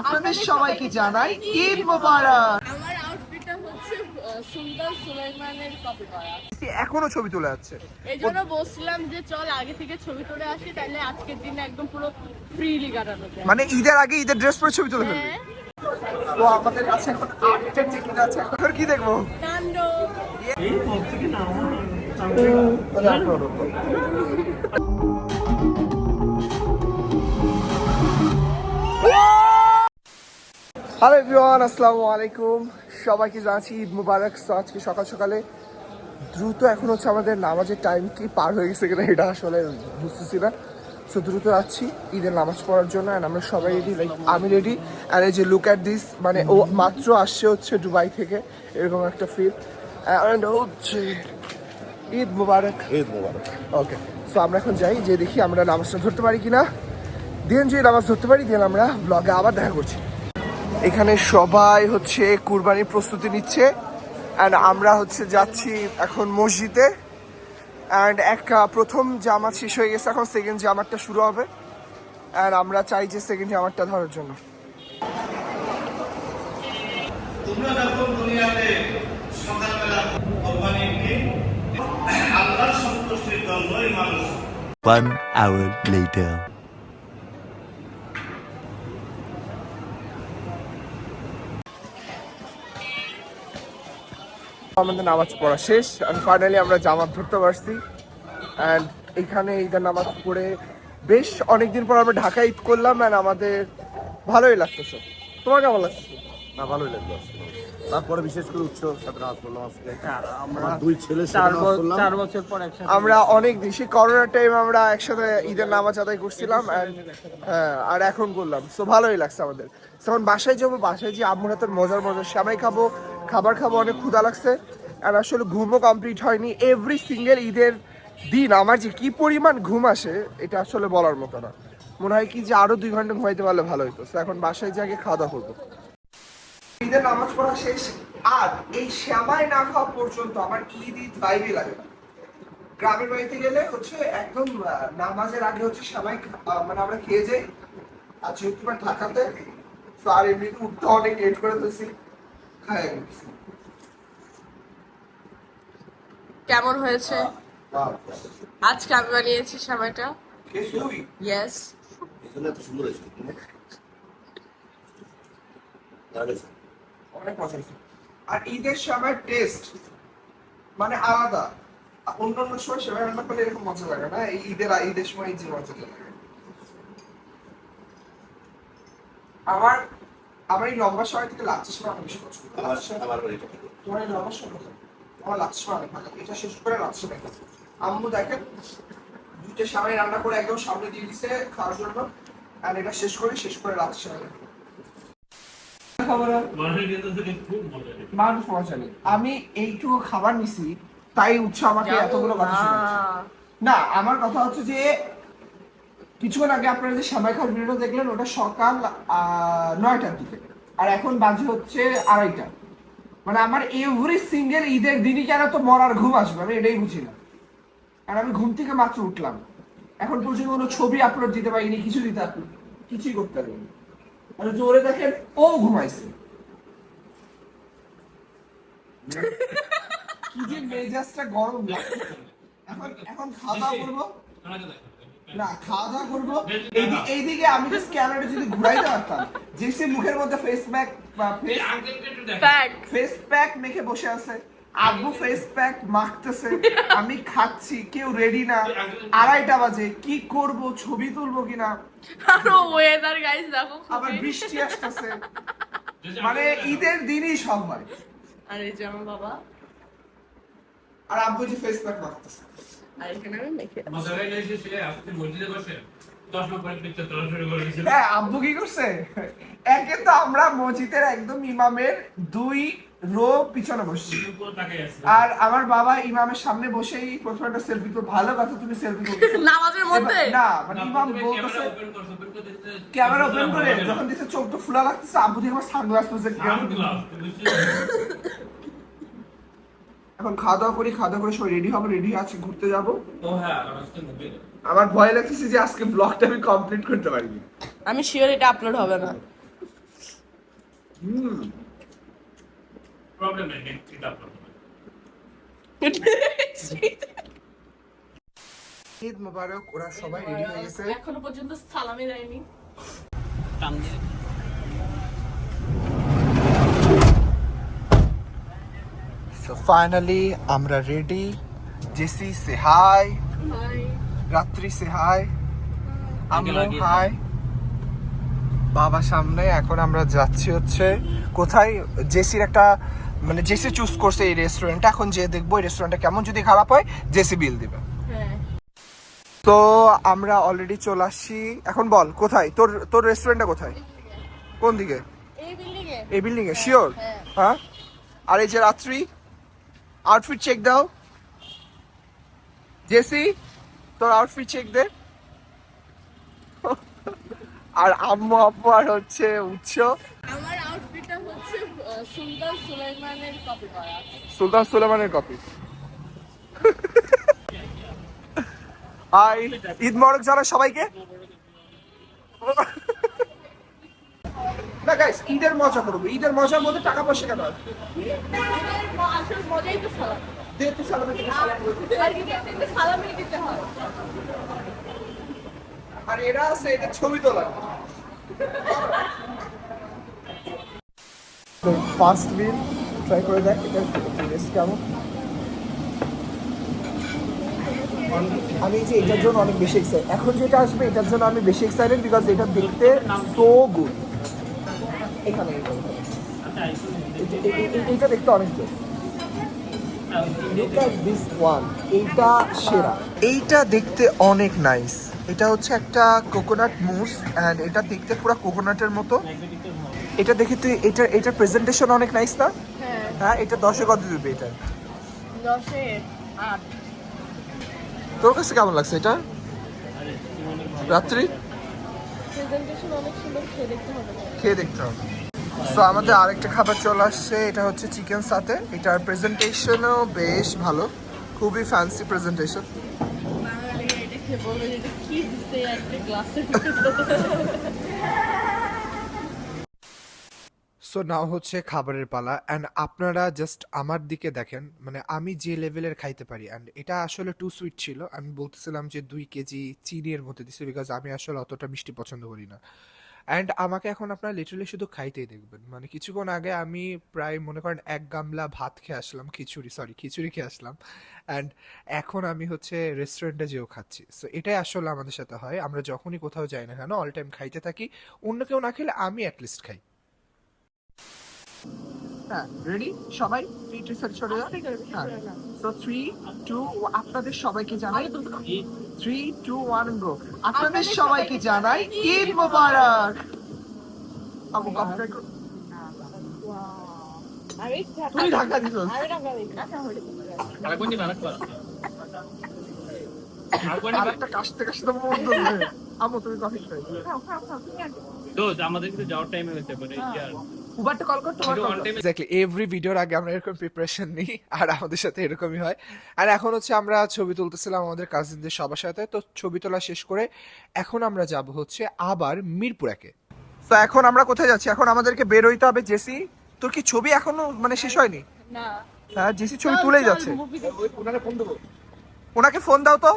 আপনাদের সবাইকে জানাই ঈদ মোবারক। আমার আউটফিটটা হচ্ছে সুলতান সুলাইমানের কপি করা। এখনও ছবি তোলা যাচ্ছে এই জন্য বলছিলাম যে চল আগে থেকে ছবি তুলে আসি তাহলে আজকের দিন একদম পুরো ফ্রিলি কাটানো যায়। মানে ঈদের আগে ঈদের ড্রেস পরে ছবি তুলে ফেলবে? হ্যাঁ। তো আমাদের কাছে এখন আর্টের টিকিট আছে এখন কি দেখব? কাণ্ড। হ্যালো এভরিওয়ান আসসালামু আলাইকুম সবাইকে জানাচ্ছি ঈদ মুবারক। তো আজকে সকাল সকালে দ্রুত এখন হচ্ছে আমাদের নামাজের টাইম কি পার হয়ে গেছে কিনা এটা আসলে বুঝতেছি না। সো দ্রুত যাচ্ছি ঈদের নামাজ পড়ার জন্য অ্যান্ড আমরা সবাই রেডি লাইক আমি রেডি অ্যান্ড এই যে লুক অ্যাট দিস মানে ও মাত্র আসছে হচ্ছে দুবাই থেকে। এরকম একটা ফিল অ্যান্ড হচ্ছে ঈদ মুবারক। ঈদ মোবারক। ওকে সো আমরা এখন যাই যে দেখি আমরা নামাজটা ধরতে পারি কিনা। দেন যদি নামাজ ধরতে পারি দেন আমরা ব্লগে আবার দেখা করছি। এখানে সবাই হচ্ছে কুরবানির প্রস্তুতি নিচ্ছে। অ্যান্ড আমরা হচ্ছে যাচ্ছি এখন মসজিদে। অ্যান্ড এক প্রথম জামাত শেষ হয়ে গেছে এখন সেকেন্ড জামাতটা শুরু হবে। অ্যান্ড আমরা চাই যে সেকেন্ড জামাতটা ধরার জন্য। তোমরা যখন দুনিয়াতে সকালবেলা কোরবানি দিন আল্লাহর সন্তুষ্টির জন্যই মানুষ One hour later. আমাদের নামাজ পড়া শেষ। অ্যান্ড ফাইনালি আমরা জামাত ধরতে পারছি। অ্যান্ড এখানে ঈদের নামাজ পড়ে বেশ অনেকদিন পর আমরা ঢাকা ঈদ করলাম অ্যান্ড আমাদের ভালোই লাগতেছে তোমার কেমন লাগছে? না ভালোই লাগল তারপরে বিশেষ করে উৎসব সাথে নামাজ পড়লাম আজকে আমরা আমার দুই ছেলের সাথে নামাজ পড়লাম। আমরা অনেক সেই করোনার টাইম আমরা একসাথে ঈদের নামাজ আদায় করছিলাম হ্যাঁ আর এখন করলাম। সো ভালোই লাগছে আমাদের। এখন বাসায় যাব বাসায় যে আম্মুর হাতের মজার মজার শ্যামাই খাব। খাবার খাব অনেক ক্ষুধা লাগছে। আর আসলে ঘুমও কমপ্লিট হয়নি। এভরি সিঙ্গেল ঈদের দিন আমার যে কি পরিমাণ ঘুম আসে এটা আসলে বলার মতো না। মনে হয় কি যে আরও দুই ঘণ্টা ঘুমাইতে পারলে ভালো হতো এখন বাসায় যাকে খাওয়া দাওয়া করব। ঈদের নামাজ পড়া শেষ। আর এই শ্যামাই না খাওয়া পর্যন্ত আমার ঈদ ঈদ ভাইবে লাগে গ্রামের বাড়িতে গেলে হচ্ছে একদম নামাজের আগে হচ্ছে আহ, মানে আমরা খেয়ে যাই। আর যেহেতু ঢাকাতে তো আর এমনিতে উঠতে অনেক লেট করে দিয়েছি খাই কেমন হয়েছে? আজকে আমি বানিয়েছি সময়টা ইয়েস এত সুন্দর হয়েছে। অনেক মজা আর ঈদের সময় টেস্ট মানে আলাদা। অন্য অন্য সময় সেবাই রান্না করলে এরকম মজা লাগে না? এই ঈদের ঈদের সময় যে মজাটা লাগে। আমার আমার এই লম্বা সময় থেকে লাচ্ছি সময় অনেক বেশি পছন্দ। আমার আমার বাড়িটা তোমার এই লম্বা সময় আমার লাচ্ছি সময় অনেক ভালো এটা শেষ করে লাচ্ছি সময় আম্মু দেখেন দুইটা সময় রান্না করে একদম সামনে দিয়ে দিছে খাওয়ার জন্য। আর এটা শেষ করে শেষ করে লাচ্ছি সময় আমি এইটুকু খাবার নিছি তাই উৎস আমাকে এতগুলো কথা না আমার কথা হচ্ছে যে কিছুক্ষণ আগে আপনারা যে সময় খাওয়ার ভিডিও দেখলেন, ওটা সকাল নয়টার দিকে। আর এখন বাজে হচ্ছে আড়াইটা। মানে আমার এভরি সিঙ্গেল ঈদের দিনই কেন তো মরার ঘুম আসবে? আমি এটাই বুঝি না। আর আমি ঘুম থেকে মাত্র উঠলাম। এখন পর্যন্ত কোনো ছবি আপলোড দিতে পারিনি, কিছু দিতে কিছুই করতে পারিনি। আর জোরে দেখেন, ও ঘুমাইছে। কি যে মেজাজটা গরম এখন এখন খাওয়া দাওয়া করব। না খাওয়া দাওয়া করব এইদিকে আমি জাস্ট ক্যামেরাটা যদি ঘুরাইতে পারতাম জেসি মুখের মধ্যে face pack face pack face pack মেখে বসে আছে। আব্বু ফেস প্যাক মাখতেছে। আমি খাচ্ছি কেউ রেডি না। আড়াইটা বাজে। কি করব ছবি তুলবো কিনা? আরও ওয়েদার গাইস দেখো আবার বৃষ্টি আসতেছে। মানে ঈদের দিনই সব হয়। আর এই যে আমার বাবা। আর আব্বু যে ফেস প্যাক মাখতেছে। আর এখানে আমি মেখে হ্যাঁ আব্বু কি করছে? একে তো আমরা মসজিদের একদম ইমামের দুই রো পিছনে বসছি। আর আমার বাবা ইমামের সামনে বসেই প্রথমে একটা সেলফি তো ভালো কথা তুমি সেলফি করছ নামাজের মধ্যে? না মানে ইমাম বলতেছে ক্যামেরা ওপেন করে যখন দিচ্ছে চোখ তো ফুলা লাগতেছে আব্বু দেখে আমার সানগ্লাস পরছে এখন খাওয়া দাওয়া করি খাওয়া দাওয়া করে সবাই রেডি হবে রেডি আছে ঘুরতে যাব। ও হ্যাঁ আমার ভয় লাগতেছে যে আজকে ব্লগটা আমি কমপ্লিট করতে পারিনি। আমি শিওর এটা আপলোড হবে না। প্রবলেম নেই এটা প্রবলেম ঈদ মোবারক ওরা সবাই রেডি হয়ে গেছে। এখনও পর্যন্ত সালামি দেয়নি। সো ফাইনালি আমরা ready Jessie say hi Ratri say hi আমরা হাই বাবা সামনে এখন আমরা যাচ্ছি হচ্ছে কোথায়? জেসির একটা মানে জেসি চুজ করছে এই রেস্টুরেন্টটা এখন যে দেখব এই রেস্টুরেন্টটা কেমন যদি খারাপ হয় জেসি বিল দিবে। হ্যাঁ। তো আমরা অলরেডি চলে আসছি। এখন বল কোথায়? তোর তোর রেস্টুরেন্টটা কোথায়? কোন দিকে? এই বিল্ডিং এ এই বিল্ডিং এ শিওর হ্যাঁ। হ্যাঁ? আর এই যে রাত্রি? আউটফিট চেক দাও। জেসি তোর আউটফিট চেক দে। আর আম্মু আব্বু আর হচ্ছে উৎস। আমার আউটফিটটা হচ্ছে সুলতান সুলাইমানের কপি করা। সুলতান সুলেমানের কপি ঈদ মোবারক জানা সবাইকে। না গাইস ঈদের মজা করব। ঈদের মজার মধ্যে টাকা পয়সা কেন। আর এরা আছে এদের ছবি তোলা। ফার্স্ট মিল ট্রাই করে দেখ এটা টেস্ট কেমন? আমি যে এটার জন্য অনেক বেশি এক্সাইটেড এখন যেটা আসবে এটার জন্য আমি বেশি এক্সাইটেড বিকজ এটা দেখতে সো গুড এখানে এইটা, এই- এইটা দেখতে অনেক good। Look at this one. এইটা সেরা। এইটা দেখতে অনেক নাইস এটা হচ্ছে একটা কোকোনাট মুস অ্যান্ড এটা দেখতে পুরো কোকোনাটের মতো। এটা দেখে তুই এটা এটার প্রেজেন্টেশন অনেক নাইস না? হ্যাঁ। হ্যাঁ এটা দশে কত দিবে এটা? দশে তোর কাছে কেমন লাগছে এটা? রাত্রি? প্রেজেন্টেশন অনেক সুন্দর খেয়ে দেখতে হবে। খেয়ে দেখতে হবে। সো আমাদের আরেকটা খাবার চলে আসছে এটা হচ্ছে চিকেন সাথে এটার প্রেজেন্টেশনও বেশ ভালো খুবই ফ্যান্সি প্রেজেন্টেশন কি দিচ্ছে সো নাও হচ্ছে খাবারের পালা অ্যান্ড আপনারা জাস্ট আমার দিকে দেখেন মানে আমি যে লেভেলের খাইতে পারি অ্যান্ড এটা আসলে টু সুইট ছিল। আমি বলতেছিলাম যে দুই কেজি চিনির মধ্যে দিচ্ছে বিকজ আমি আসলে অতটা মিষ্টি পছন্দ করি না। অ্যান্ড আমাকে এখন আপনারা লিটারালি শুধু খাইতেই দেখবেন। মানে কিছুক্ষণ আগে আমি প্রায় মনে করেন এক গামলা ভাত খেয়ে আসলাম, খিচুড়ি সরি খিচুড়ি খেয়ে আসলাম। অ্যান্ড এখন আমি হচ্ছে রেস্টুরেন্টে যেও খাচ্ছি। সো এটাই আসলে আমাদের সাথে হয়। আমরা যখনই কোথাও যাই না কেন অল টাইম খাইতে থাকি। অন্য কেউ না খেলে আমি অ্যাটলিস্ট খাই। হ্যাঁ রেডি সবাই? থ্রি টু সেট চলে হ্যাঁ। সো থ্রি টু আপনাদের সবাইকে জানাই। থ্রি টু ওয়ান গো আপনাদের সবাইকে জানাই ঈদ মোবারক। আবু ঢাকা আরে একটা কাশতে কাশতে আমু তুমি কফি খাই আমাদের কিন্তু যাওয়ার টাইম হয়েছে মানে উবারটা কল কর তোমার এক্স্যাক্টলি এভরি ভিডিওর আগে আমরা এরকম প্রিপারেশন নিই আর আমাদের সাথে এরকমই হয়। আর এখন হচ্ছে আমরা ছবি তুলতেছিলাম আমাদের কাজিনদের সবার সাথে তো ছবি তোলা শেষ করে এখন আমরা যাব হচ্ছে আবার মিরপুরাকে। তো এখন আমরা কোথায় যাচ্ছি? এখন আমাদেরকে বের হইতে হবে জেসি। তোর কি ছবি এখনও মানে শেষ হয়নি? না। হ্যাঁ জেসি ছবি তুলেই যাচ্ছে। ওনাকে ফোন দাও তো।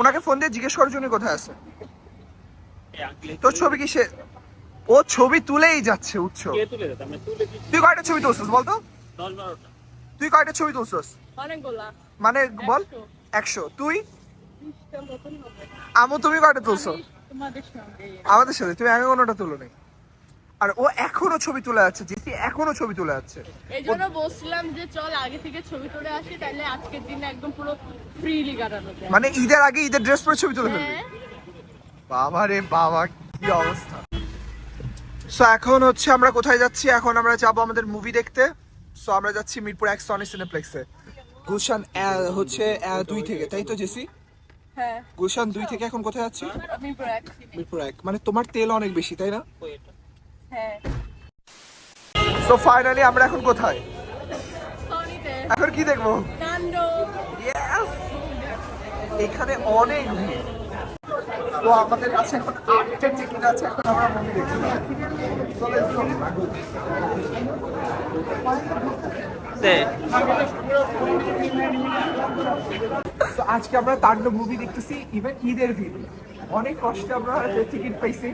ওনাকে ফোন দিয়ে জিজ্ঞেস করার জন্য কোথায় আছে? তোর ছবি কি সে ও ছবি তুলেই যাচ্ছে উৎস তুই কয়টা ছবি তুলছিস বলতো? তুই কয়টা ছবি তুলছিস? মানে বল। একশো। তুই? আমু তুমি কয়টা তুলছো? আমাদের সাথে তুমি আগে কোনোটা তুলো নি। আর ও এখনও ছবি তুলে যাচ্ছে জেসি এখনও ছবি তুলে যাচ্ছে। এই জন্য বলছিলাম যে চল আগে থেকে ছবি তুলে আসি তাহলে আজকের দিন একদম পুরো ফ্রিলি কাটানো মানে ঈদের আগে ঈদের ড্রেস পরে ছবি তুলে ফেলবি? হ্যাঁ। বাবা রে বাবা কি অবস্থা? সো এখন হচ্ছে আমরা কোথায় যাচ্ছি? এখন আমরা যাব আমাদের মুভি দেখতে। সো আমরা যাচ্ছি মিরপুর এক সনি সিনেপ্লেক্সে গুলশান হচ্ছে দুই থেকে তাই তো জেসি? হ্যাঁ। গুলশান দুই থেকে এখন কোথায় যাচ্ছি? মিরপুর এক মানে তোমার তেল অনেক বেশি তাই না? হ্যাঁ। সো ফাইনালি আমরা এখন কোথায়? এখন কি দেখব? এখানে অনেক ভিড়। তো আমাদের কাছে এখন আটটা টিকিট আছে এখন আমরা মুভি. So, আজকে আমরা তাণ্ডব মুভি দেখতেছি ইভেন ঈদের দিন। অনেক কষ্টে আমরা টিকিট পাইছি।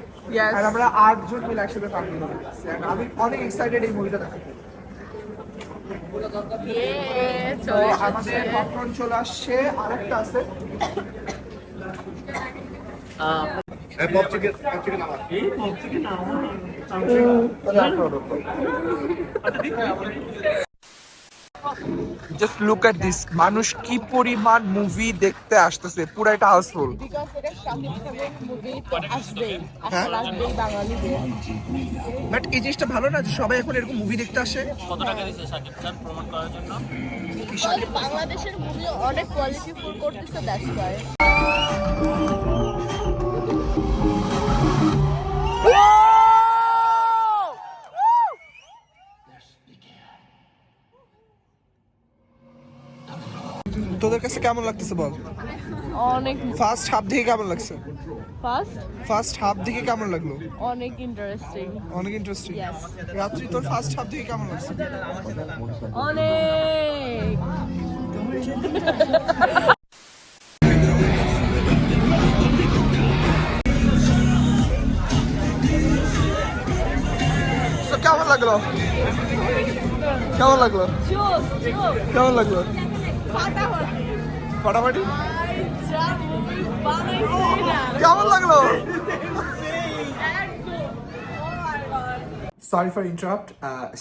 আর আমরা আটজন মিলে একসাথে তাণ্ডব মুভি আমি অনেক এক্সাইটেড এই মুভিটা দেখার আমাদের। চলে আসছে। আরেকটা আছে। জাস্ট লুক এট দিস মানুষ কি পরিমাণ মুভি দেখতে আসতেছে? পুরো একটা হাউসফুল এটা বাঙালিদের। বাট এই জিনিসটা ভালো না যে সবাই এখন এরকম মুভি দেখতে আসে? Because বাংলাদেশের মুভি অনেক কোয়ালিটিফুল করতেছে দ্যাটস তোদের কাছে কেমন লাগতেছে বল? অনেক ফার্স্ট হাফ দিকে কেমন লাগছে? ফার্স্ট ফার্স্ট হাফ দিকে কেমন লাগল? অনেক ইন্টারেস্টিং অনেক ইন্টারেস্টিং. রাত্রি তোর ফার্স্ট হাফ দিকে কেমন লাগছে? অনেক! কেমন লাগল? কেমন লাগল? কেমন লাগল? সরি ফর ইন্টারাপ্ট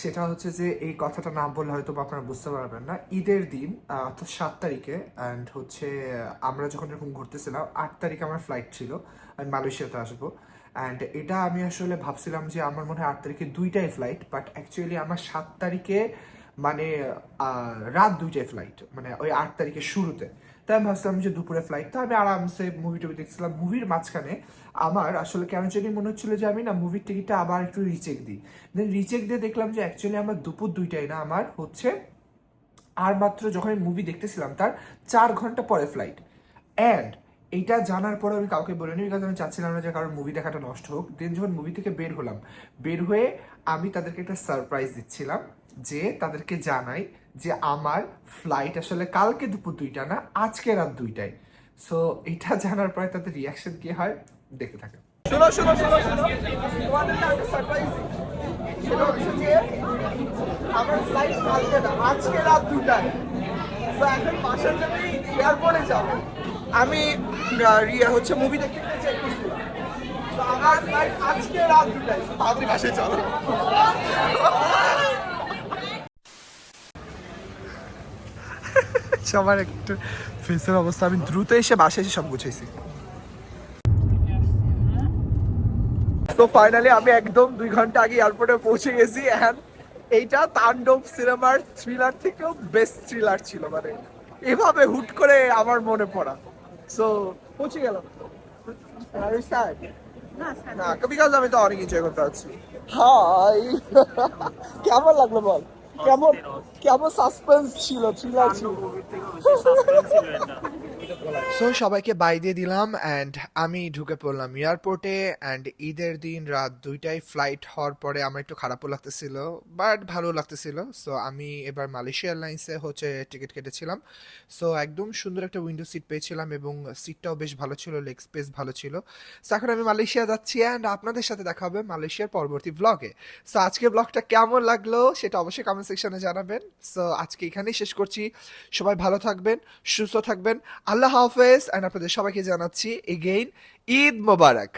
সেটা হচ্ছে যে এই কথাটা না বললে হয়তো আপনারা বুঝতে পারবেন না। ঈদের দিন অর্থাৎ সাত তারিখে অ্যান্ড হচ্ছে আমরা যখন এরকম ঘুরতেছিলাম, আট তারিখে আমার ফ্লাইট ছিল আমি মালয়েশিয়াতে আসব। অ্যান্ড এটা আমি আসলে ভাবছিলাম যে আমার মনে হয় আট তারিখে দুইটাই ফ্লাইট বাট অ্যাকচুয়ালি আমার সাত তারিখে মানে রাত দুইটায় ফ্লাইট মানে ওই আট তারিখের শুরুতে। তাই আমি ভাবছিলাম যে দুপুরে ফ্লাইট তো আমি আরামসে মুভি টুভি দেখছিলাম। মুভির মাঝখানে আমার আসলে কেন জানি মনে হচ্ছিল যে আমি না মুভির টিকিটটা আবার একটু রিচেক দিই। দেন রিচেক দিয়ে দেখলাম যে অ্যাকচুয়ালি আমার দুপুর দুইটাই না, আমার হচ্ছে আর মাত্র যখন আমি মুভি দেখতেছিলাম তার চার ঘণ্টা পরে ফ্লাইট অ্যান্ড এইটা জানার পরে আমি কাউকে বলিনি বিকজ আমি চাচ্ছিলাম না যে কারোর মুভি দেখাটা নষ্ট হোক। দেন যখন মুভি থেকে বের হলাম, বের হয়ে আমি তাদেরকে একটা সারপ্রাইজ দিচ্ছিলাম যে তাদেরকে জানাই যে আমার ফ্লাইট আসলে কালকে দুপুর দুইটা না, আজকে রাত দুইটায়। সো এটা জানার পরে তাদের রিয়াকশন কি হয়, দেখতে থাকে। আমার ফ্লাইট আজকে রাত দুটায় এখন বাসার জন্য এয়ারপোর্টে যাব। আমি রিয়া হচ্ছে মুভি দেখতে চেক সবার একটু ফেসের অবস্থা, আমি দ্রুত এসে বাসায় এসে সব গুছাইছি। তো ফাইনালি আমি একদম দুই ঘণ্টা আগে এয়ারপোর্টে পৌঁছে গেছি অ্যান্ড এইটা তাণ্ডব সিনেমার থ্রিলার থেকেও বেস্ট থ্রিলার ছিল মানে এভাবে হুট করে আমার মনে পড়া। সো পৌঁছে গেলাম? না বিকজ আমি তো অনেক এনজয় করতে পারছি হাই কেমন লাগল বল কেমন কেমন সাসপেন্স ছিল ছিল ছিল সো সবাইকে বাই দিয়ে দিলাম অ্যান্ড আমি ঢুকে পড়লাম এয়ারপোর্টে অ্যান্ড ঈদের দিন রাত দুইটায় ফ্লাইট হওয়ার পরে আমার একটু খারাপও লাগতেছিল বাট ভালো লাগতেছিল। সো আমি এবার মালয়েশিয়া এয়ারলাইন্সে হচ্ছে টিকিট কেটেছিলাম। সো একদম সুন্দর একটা উইন্ডো সিট পেয়েছিলাম এবং সিটটাও বেশ ভালো ছিল লেগ স্পেস ভালো ছিল। সো এখন আমি মালয়েশিয়া যাচ্ছি অ্যান্ড আপনাদের সাথে দেখা হবে মালয়েশিয়ার পরবর্তী ব্লগে সো আজকে ব্লগটা কেমন লাগল সেটা অবশ্যই কমেন্ট সেকশনে জানাবেন। সো আজকে এখানেই শেষ করছি। সবাই ভালো থাকবেন, সুস্থ থাকবেন। আল্লাহ হাফেজ অ্যান্ড আপনাদের সবাইকে জানাচ্ছি এগেইন ঈদ মোবারক।